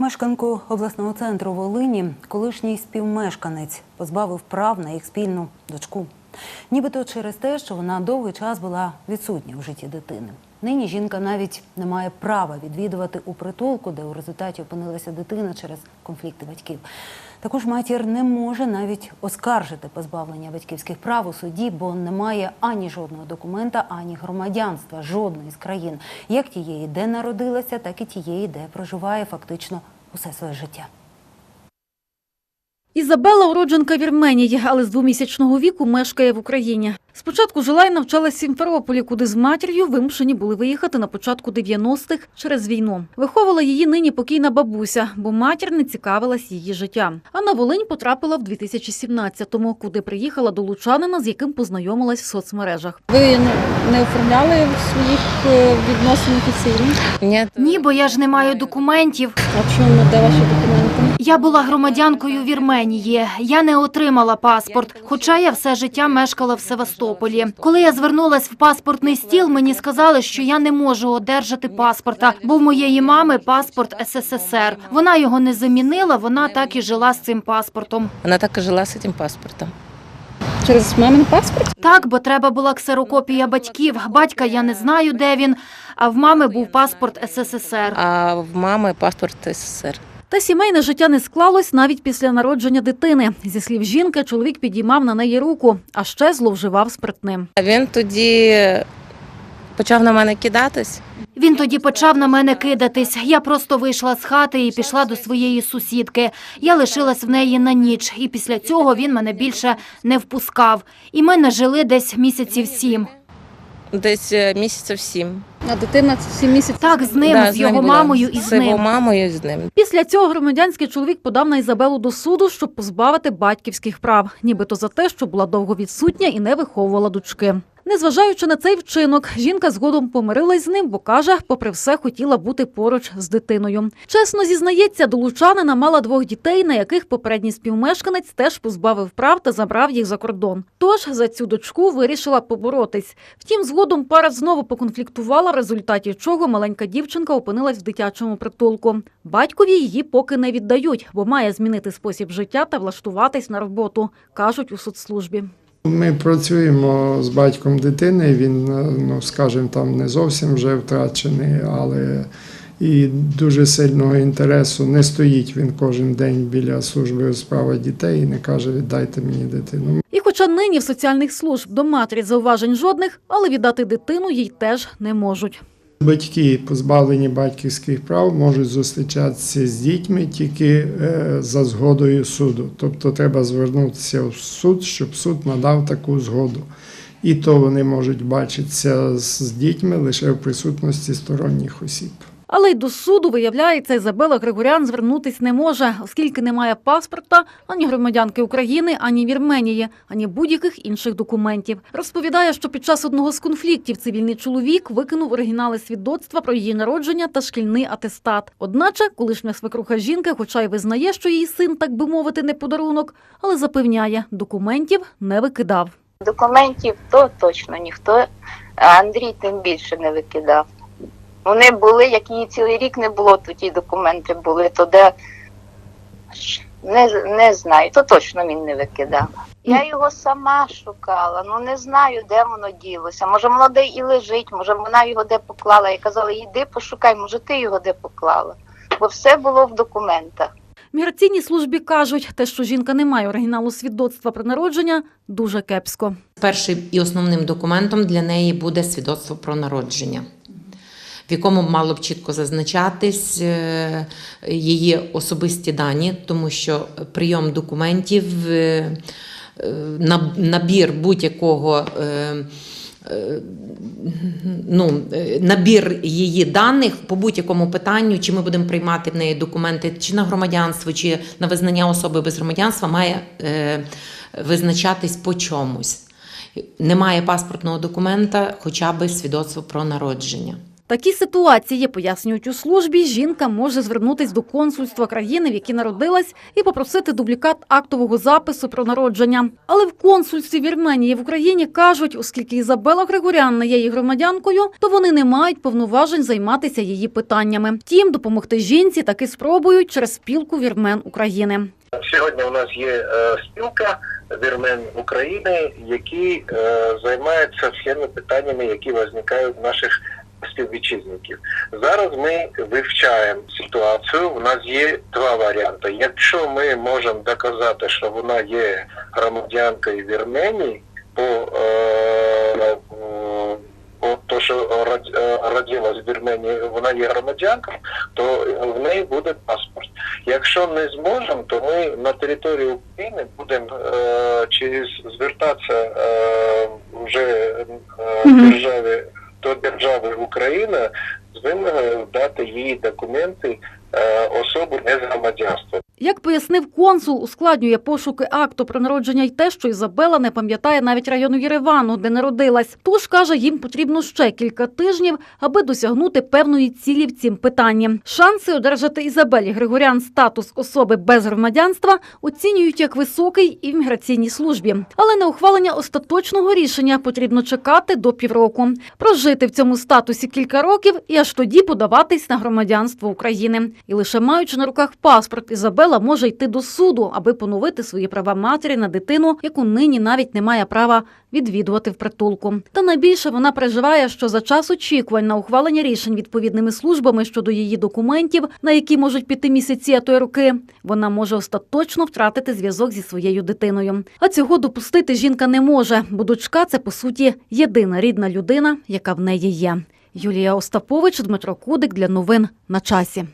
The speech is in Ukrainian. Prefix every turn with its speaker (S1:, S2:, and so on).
S1: Мешканку обласного центру Волині колишній співмешканець позбавив прав на їх спільну дочку. Нібито через те, що вона довгий час була відсутня в житті дитини. Нині жінка навіть не має права відвідувати у притулку, де у результаті опинилася дитина через конфлікти батьків. Також матір не може навіть оскаржити позбавлення батьківських прав у суді, бо немає ані жодного документа, ані громадянства жодної з країн, як тієї, де народилася, так і тієї, де проживає фактично усе своє життя.
S2: Ізабела уродженка Вірменії, але з двомісячного віку мешкає в Україні. Спочатку жила і навчалась в Сімферополі, куди з матір'ю вимушені були виїхати на початку 90-х через війну. Виховувала її нині покійна бабуся, бо матір не цікавилась її життям. А на Волинь потрапила в 2017-му, куди приїхала до Лучанина, з яким познайомилась в соцмережах.
S3: Ви не, не оформляли в своїх е, відносин офіційно?
S4: Ні,
S5: Ні, бо я ж не маю документів.
S3: А чому де ваші документи?
S5: Я була громадянкою Вірменії. Я не отримала паспорт, хоча я все життя мешкала в Севастополі. Коли я звернулась в паспортний стіл, мені сказали, що я не можу одержати паспорта, бо в моєї мами паспорт СССР. Вона його не замінила, вона так і жила з цим паспортом.
S4: Вона так і жила з цим паспортом.
S3: Через мамин паспорт?
S5: Так, бо треба була ксерокопія батьків. Батька я не знаю, де він. А в мами був паспорт СССР.
S4: А в мами паспорт СССР.
S2: Та сімейне життя не склалось навіть після народження дитини. Зі слів жінки, чоловік підіймав на неї руку, а ще зловживав спиртним.
S4: Він тоді почав на мене кидатись.
S5: Він тоді почав на мене кидатись. Я просто вийшла з хати і пішла до своєї сусідки. Я лишилась в неї на ніч, і після цього він мене більше не впускав. І ми не жили десь місяців сім.
S4: Десь е, місяців сім.
S3: А дитина це 7 місяців.
S5: Так, з ним,
S4: Да,
S5: з
S4: з
S5: його мамою і з
S4: З його
S5: ним.
S4: мамою і з ним.
S2: Після цього громадянський чоловік подав на Ізабелу до суду, щоб позбавити батьківських прав, нібито за те, що була довго відсутня і не виховувала дочки. Незважаючи на цей вчинок, жінка згодом помирилась з ним, бо каже, попри все хотіла бути поруч з дитиною. Чесно зізнається, до лучанина мала двох дітей, на яких попередній співмешканець теж позбавив прав та забрав їх за кордон. Тож за цю дочку вирішила поборотись. Втім, згодом пара знову поконфліктувала, в результаті чого маленька дівчинка опинилась в дитячому притулку. Батькові її поки не віддають, бо має змінити спосіб життя та влаштуватись на роботу, кажуть у соцслужбі.
S6: Ми працюємо з батьком дитини. Він, е, ну скажімо, там не зовсім вже втрачений, але і дуже сильного інтересу не стоїть він кожен день біля служби у дітей і не каже віддайте мені дитину.
S2: І хоча нині в соціальних служб до матері зауважень жодних, але віддати дитину їй теж не можуть.
S6: Батьки, позбавлені батьківських прав, можуть зустрічатися з дітьми тільки е, за згодою суду. Тобто треба звернутися в суд, щоб суд надав таку згоду. І то вони можуть бачитися з дітьми лише в присутності сторонніх осіб.
S2: Але й до суду, виявляється, Ізабела Григорян звернутись не може, оскільки не має паспорта ані громадянки України, ані Вірменії, ані будь-яких інших документів. Розповідає, що під час одного з конфліктів цивільний чоловік викинув оригінали свідоцтва про її народження та шкільний атестат. Одначе, колишня свекруха жінки, хоча й визнає, що її син, так би мовити, не подарунок, але запевняє, документів не викидав.
S7: Документів то точно ніхто, Андрій тим більше не викидав. Вони були, як її цілий рік не було, то ті документи були, то де не, не знаю, то точно він не викидав. Я його сама шукала, ну не знаю, де воно ділося. Може, воно де і лежить, може, вона його де поклала. Я казала, йди пошукай, може, ти його де поклала. Бо все було в документах.
S2: В міграційній службі кажуть, те, що жінка не має оригіналу свідоцтва про народження, дуже кепсько.
S8: Першим і основним документом для неї буде свідоцтво про народження, в якому мало б чітко зазначатись е, її особисті дані, тому що прийом документів, е, е, на- набір будь-якого. Ну, набір її даних по будь-якому питанню, чи ми будемо приймати в неї документи чи на громадянство, чи на визнання особи без громадянства, має е, визначатись по чомусь. Немає паспортного документа, хоча б свідоцтво про народження.
S2: Такі ситуації, пояснюють у службі, жінка може звернутись до консульства країни, в якій народилась, і попросити дублікат актового запису про народження. Але в консульстві Вірменії в Україні кажуть, оскільки Ізабела Григорян не є її громадянкою, то вони не мають повноважень займатися її питаннями. Втім, допомогти жінці таки спробують через спілку вірмен України.
S9: Сьогодні у нас є е, спілка вірмен України, які е, займаються всіми питаннями, які виникають в наших співвітчизників. Зараз ми вивчаємо ситуацію. У нас є два варіанти. Якщо ми можемо доказати, що вона є громадянкою Вірменії, по, е, по то, що е, родилась в Вірменії, вона є громадянкою, то в неї буде паспорт. Якщо не зможемо, то ми на території України будемо е, через звертатися е, вже е, державі до держави Україна з вимогою дати їй документи е, особи без громадянства.
S2: Як пояснив консул, ускладнює пошуки акту про народження й те, що Ізабела не пам'ятає навіть району Єревану, де народилась. Тож каже, їм потрібно ще кілька тижнів, аби досягнути певної цілі в цім питанні. Шанси одержати Ізабелі Григорян статус особи без громадянства оцінюють як високий і в міграційній службі. Але на ухвалення остаточного рішення потрібно чекати до півроку. Прожити в цьому статусі кілька років і аж тоді подаватись на громадянство України. І лише маючи на руках паспорт, Ізабела може йти до суду, аби поновити свої права матері на дитину, яку нині навіть не має права відвідувати в притулку. Та найбільше вона переживає, що за час очікувань на ухвалення рішень відповідними службами щодо її документів, на які можуть піти місяці, а то й роки, вона може остаточно втратити зв'язок зі своєю дитиною. А цього допустити жінка не може, бо дочка це по суті єдина рідна людина, яка в неї є. Юлія Остапович, Дмитро Кудик для новин на часі.